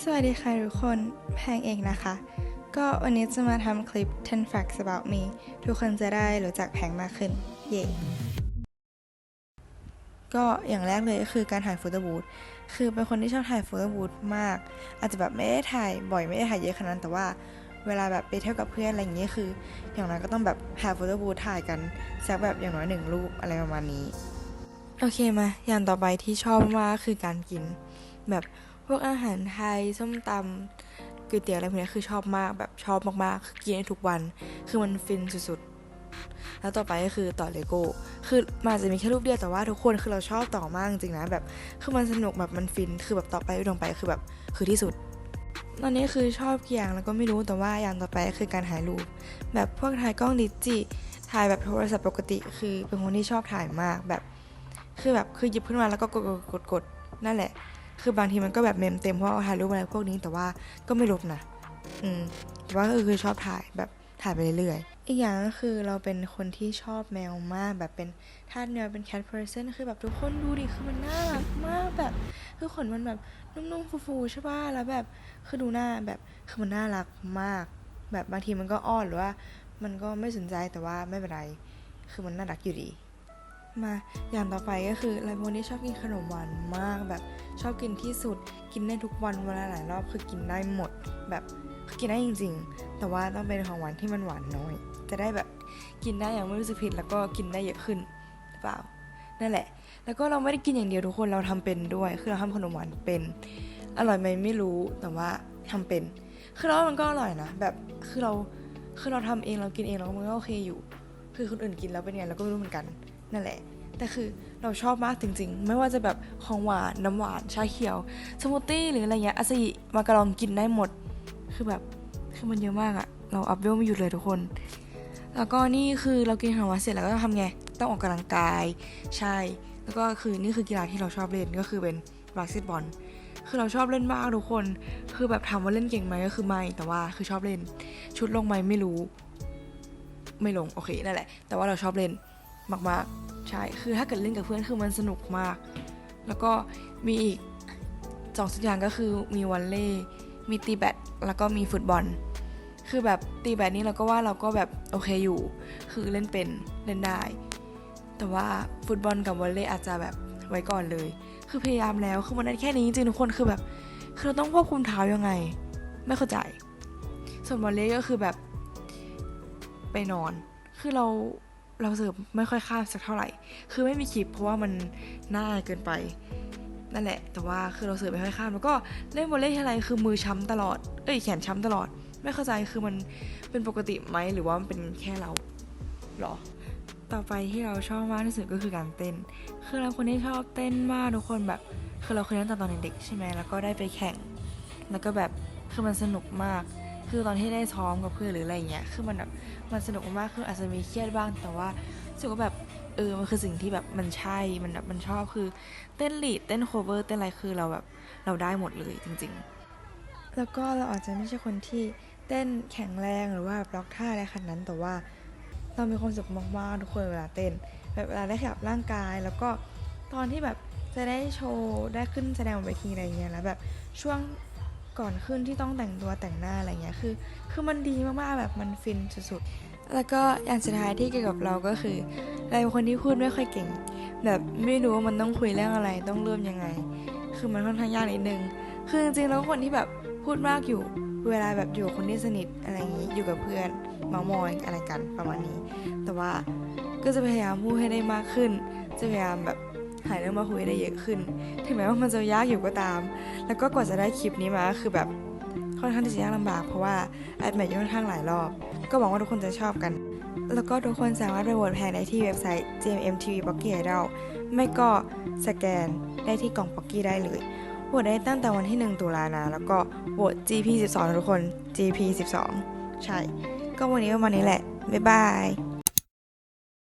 สวัสดีค่ะทุกคนแพงเองนะคะ ก็วันนี้จะมาทำคลิป 10 facts about me ทุกคนจะได้รู้จักแพงมากขึ้น เย่ก็อย่างแรกเลยก็คือการถ่ายโฟโต้บูธคือเป็นคนที่ชอบถ่ายโฟโต้บูธมาก อาจจะแบบไม่ได้ถ่ายบ่อยไม่ได้ถ่ายเยอะขนาดนั้นแต่ว่าเวลาแบบไปเที่ยวกับเพื่อนอะไรอย่างเงี้ยคือ อย่างน้อยก็ต้องแบบหาโฟโต้บูธถ่ายกันสักแบบอย่างน้อยหนึ่งรูปอะไรประมาณนี้ โอเคมาอย่างต่อไปที่ชอบมากคือการกินแบบ พวกอาหารไทยส้มตำก๋วยเตี๋ยวอะไรพวกนี้คือชอบมากแบบชอบมากๆคือกินได้ทุกวัน คือมันฟินสุดๆ แล้วต่อไปก็คือต่อเลโก้คือมันอาจะมีแค่รูปเดียวแต่ว่าทุกคนคือเราชอบต่อมากจริงๆนะแบบคือมันสนุกแบบมันฟินคือแบบต่อไปต่อไปคือแบบคือที่สุดตอนนี้คือชอบกี่อย่างแล้วก็ไม่รู้แต่ว่าอย่างต่อไปคือการถ่ายรูป แบบพวกถ่ายกล้องดิจิถ่ายแบบโทรศัพท์ปกติ คือเป็นคนที่ชอบถ่ายมากแบบ คือแบบคือหยิบขึ้นมาแล้วก็กดกดกดกดนั่นแหละ คือบางทีมันก็แบบเมมเต็มเพราะว่าถ่ายรูปอะไรพวกนี้แต่ว่าก็ไม่ลบนะอืมแต่ว่าก็คือชอบถ่ายแบบถ่ายไปเรื่อยๆ อีกอย่างก็คือเราเป็นคนที่ชอบแมวมากแบบเป็นทาสแมวเป็น cat person คือแบบทุกคนดูดิคือมันน่ารักมากแบบ คือขนมันแบบนุ่มๆฟูๆใช่ป่ะแล้วแบบคือดูหน้าแบบคือมันน่ารักมาก แบบบางทีมันก็อ้อนหรือว่า มันก็ไม่สนใจแต่ว่าไม่เป็นไร คือมันน่ารักอยู่ดี มาอย่างต่อไปก็คือเราเป็นคนที่ชอบกินขนมหวานมากแบบชอบกินที่สุด กินได้ทุกวันวันละหลายรอบคือกินได้หมด แบบคือกินได้จริง ๆ แต่ว่าต้องเป็นของหวานที่มันหวานน้อย จะได้แบบกินได้อย่างไม่รู้สึกผิดแล้วก็กินได้เยอะขึ้นหรือเปล่านั่นแหละ แล้วก็เราไม่ได้กินอย่างเดียวทุกคนเราทำเป็นด้วย คือเราทำขนมหวานเป็น อร่อยไหมไม่รู้แต่ว่าทำเป็น คือเราว่ามันก็อร่อยนะแบบคือเราคือเราทำเองเรากินเองเราก็มันก็โอเคอยู่ คือคนอื่นกินแล้วเป็นไงเราก็ไม่รู้เหมือนกันนั่นแหละ แต่คือเราชอบมากจริง ๆ ไม่ว่าจะแบบของหวานน้ำหวานชาเขียวสมูทตี้หรืออะไรเงี้ยอาซิมากระลองกินได้หมด คือแบบคือมันเยอะมากอะเราอัพเวลไม่หยุดเลยทุกคน แล้วก็นี่คือเรากินขนมหวานเสร็จแล้วก็ทำไงต้องออกกำลังกายใช่ แล้วก็คือนี่คือกีฬาที่เราชอบเล่นก็คือเป็นบาสเกตบอลคือเราชอบเล่นมากทุกคน คือแบบถามว่าเล่นเก่งไหมก็คือไม่ แต่ว่าคือชอบเล่น ชุดลงไหมไม่รู้ ไม่ลงโอเคนั่นแหละ แต่ว่าเราชอบเล่นมากๆใช่คือถ้าเกิดเล่นกับเพื่อนคือมันสนุกมาก แล้วก็มีอีกสองสัญญางก็คือมีวอลเลย์มีตีแบดแล้วก็มีฟุตบอล คือแบบตีแบดนี่เราก็ว่าเราก็แบบโอเคอยู่ คือเล่นเป็นเล่นได้ แต่ว่าฟุตบอลกับวอลเลย์อาจจะแบบไว้ก่อนเลย คือพยายามแล้วคือมันได้แค่นี้จริงทุกคนคือแบบคือเราต้องควบคุมเท้ายังไง ไม่เข้าใจ ส่วนวอลเลย์ก็คือแบบ ไปนอน คือเราเราเสิร์ฟไม่ค่อยข้ามสักเท่าไหร่ คือไม่มีคลิปเพราะว่ามันน่าอายเกินไป นั่นแหละ แต่ว่าคือเราเสิร์ฟไม่ค่อยข้าม แล้วก็เล่นวอลเลย์ทีไรคือมือช้ำตลอด เอ้ยแขนช้ำตลอด ไม่เข้าใจคือมันเป็นปกติไหมหรือว่ามันเป็นแค่เราหรอ ต่อไปที่เราชอบมากที่สุดก็คือการเต้น คือเราคนที่ชอบเต้นมากทุกคนแบบ คือเราเคยเล่นตอนตอนเด็กใช่ไหมแล้วก็ได้ไปแข่ง แล้วก็แบบคือมันสนุกมาก คือตอนที่ได้ซ้อมกับเพื่อนหรืออะไรเงี้ยคือมันแบบมันสนุกมากคืออาจจะมีเครียดบ้างแต่ว่ารู้สึกว่าแบบเออมันคือสิ่งที่แบบมันใช่มันแบบมันชอบคือเต้นลีดเต้นโคเวอร์เต้นอะไรคือเราแบบเราได้หมดเลยจริง ๆ แล้วก็เราอาจจะไม่ใช่คนที่เต้นแข็งแรงหรือว่าบล็อกท่าอะไรขนาดนั้นแต่ว่าเรามีความสุขมากๆทุกคนเวลาเต้น แบบเวลาได้ขยับร่างกาย แล้วก็ตอนที่แบบจะได้โชว์ได้ขึ้นแสดงบนเวทีอะไรเงี้ยแล้วแบบช่วง ก่อนขึ้นที่ต้องแต่งตัวแต่งหน้าอะไรเงี้ยคือ คือมันดีมากๆแบบมันฟินสุดๆ แล้วก็อย่างสุดท้ายที่เกี่ยวกับเราก็คือเราเป็นคนที่พูดไม่ค่อยเก่ง แบบไม่รู้ว่ามันต้องคุยเรื่องอะไรต้องเริ่มยังไง คือมันค่อนข้างยากนิดนึงคือจริงๆแล้วคนที่แบบพูดมากอยู่เวลาแบบอยู่คนที่สนิทอะไรอย่างนี้อยู่กับเพื่อนมามอยอะไรกันประมาณนี้ แต่ว่าก็จะพยายามพูดให้ได้มากขึ้น จะพยายามแบบ หาเรื่องมาคุยได้เยอะขึ้น ถึงแม้ว่ามันจะยากอยู่ก็ตาม แล้วก็กว่าจะได้คลิปนี้มาคือแบบค่อนข้างที่จะยากลำบากเพราะว่าแอดแมทค่อนข้างหลายรอบ ก็หวังว่าทุกคนจะชอบกัน แล้วก็ทุกคนสามารถไปโหวตแพงได้ที่เว็บไซต์ JMTV b o c k y Idol ไม่ก็สแกนได้ที่กล่อง b o c k y ได้เลยโหวตได้ตั้งแต่วันที่ 1 ตุลานะ แล้วก็โหวต GP 12 ทุกคน GP 12 ใช่ ก็วันนี้ประมาณนี้แหละ บ๊ายบาย